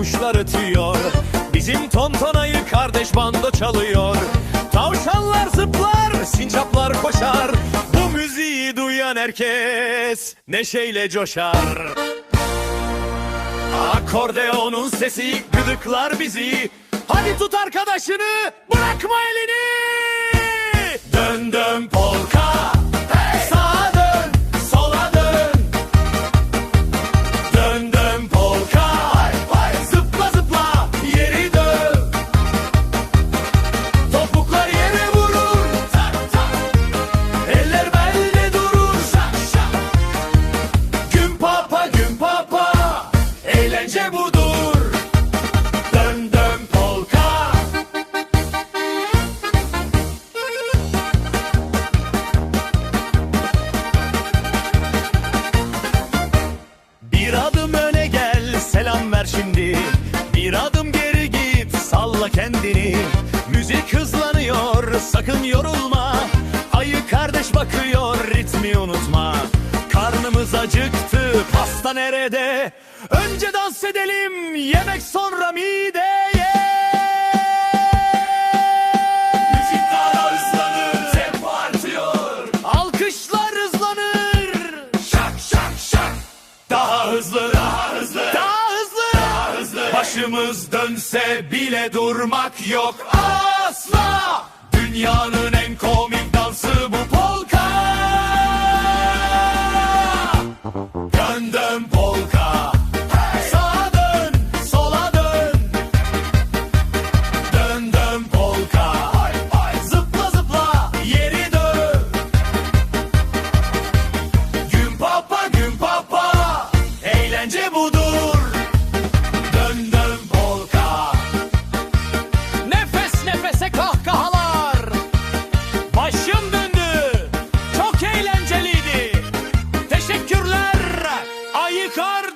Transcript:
kuşlar ötüyor. Bizim tontonayı kardeş bando çalıyor. Tavşanlar zıplar sincaplar koşar. Bu müziği duyan herkes neşeyle coşar. Akordeonun sesi gıdıklar bizi. Hadi tut arkadaşını bırakma elini. Dön dön Eğlence budur. Dön dön polka. Bir adım öne gel selam ver şimdi. Bir adım geri git salla kendini. Müzik hızlanıyor sakın yorulma. Ayı kardeş bakıyor ritmi unutma. Karnımız acıktı pasta nerede Önce dans edelim yemek sonra mideye. Müzik daha hızlanır tempo artıyor. Alkışlar hızlanır. Şak şak şak. Daha hızlı, daha hızlı, daha hızlı, daha hızlı. Başımız dönse bile durmak yok. Asla. Dünyanın en komik Ricordo!